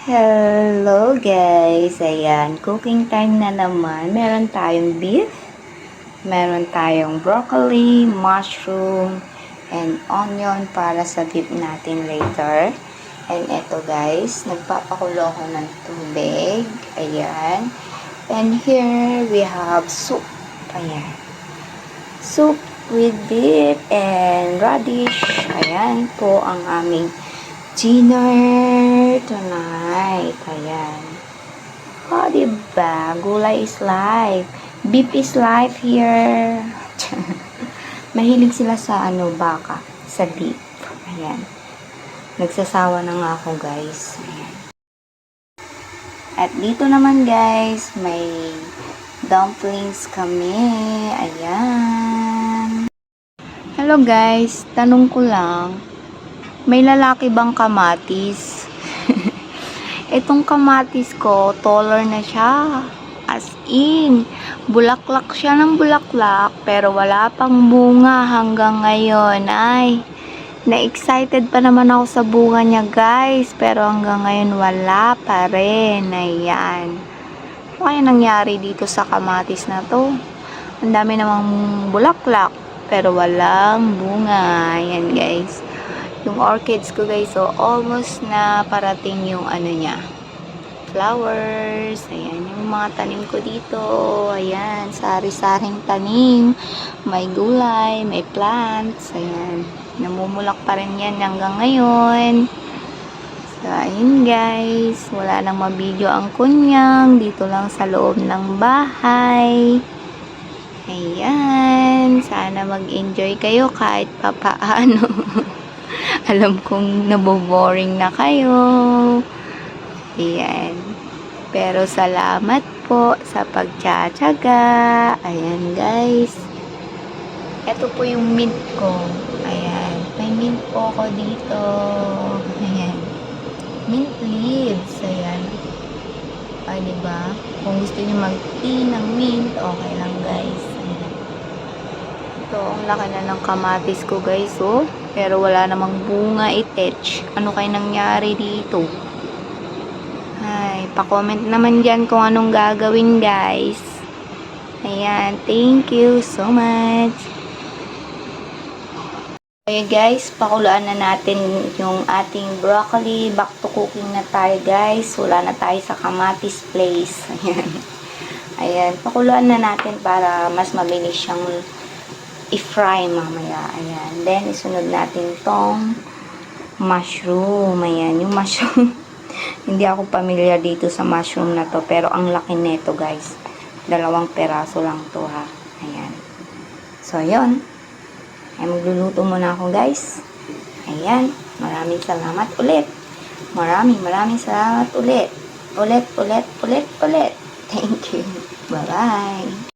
Hello guys! Ayan, cooking time na naman. Meron tayong beef, meron tayong broccoli, mushroom, and onion para sa beef natin later. And eto guys, nagpapakulo ko ng tubig. Ayan. And here we have soup. Ayan. Soup with beef and radish. Ayan po ang aming dinner tonight. Ayan. O, oh, diba? Gulay is life. Beef is life here. Mahilig sila sa ano, baka. Sa beef. Ayan. Nagsasawa na nga ako, guys. Ayan. At dito naman, guys, may dumplings kami. Ayan. Hello, guys. Tanong ko lang, may lalaki bang kamatis? Itong kamatis ko, taller na siya. As in, bulaklak siya ng bulaklak, pero wala pang bunga hanggang ngayon. Ay, na-excited pa naman ako sa bunga niya, guys. Pero hanggang ngayon, wala pa rin. Ayan. Ano kaya nangyari dito sa kamatis na to? Ang dami namang bulaklak, pero walang bunga. Ayan, guys yung orchids ko guys so almost na parating yung ano niya flowers. Ayan yung mga tanim ko dito. Ayan sari-saring tanim. May gulay may plants. Ayan namumulak pa rin yan hanggang ngayon. So ayun guys wala nang mabidyo ang kunyang. Dito lang sa loob ng bahay. Ayan sana mag-enjoy kayo kahit papaano alam kong naboboring na kayo. Ayan. Pero salamat po sa pagtsatsaga. Ayan guys. Ito po yung mint ko. Ayan. May mint po ako dito. Ayan. Mint leaves. Ayan. Ah, diba? Kung gusto niyo mag-tea ng mint, okay lang guys. Ito, ang laki na ng kamatis ko guys, oh. Pero wala namang bunga itech. Ano kaya nangyari dito? Ay, pa-comment naman dyan kung anong gagawin guys. Ayan, thank you so much. Ayan guys, pakulaan na natin yung ating broccoli. Back to cooking na tayo guys. Wala na tayo sa kamatis place. Ayan. Ayan, pakuluan na natin para mas mabilis siyang i-fry mamaya. Ayan. Then, isunod natin tong mushroom. Ayan. Yung mushroom. Hindi ako pamilyar dito sa mushroom na to. Pero, ang laki nito guys. Dalawang peraso lang to ha. Ayan. So, ayun. Ay, magluluto muna ako guys. Ayan. Maraming salamat ulit. Maraming, maraming salamat ulit. Ulit, ulit, ulit, ulit. Thank you. Bye-bye.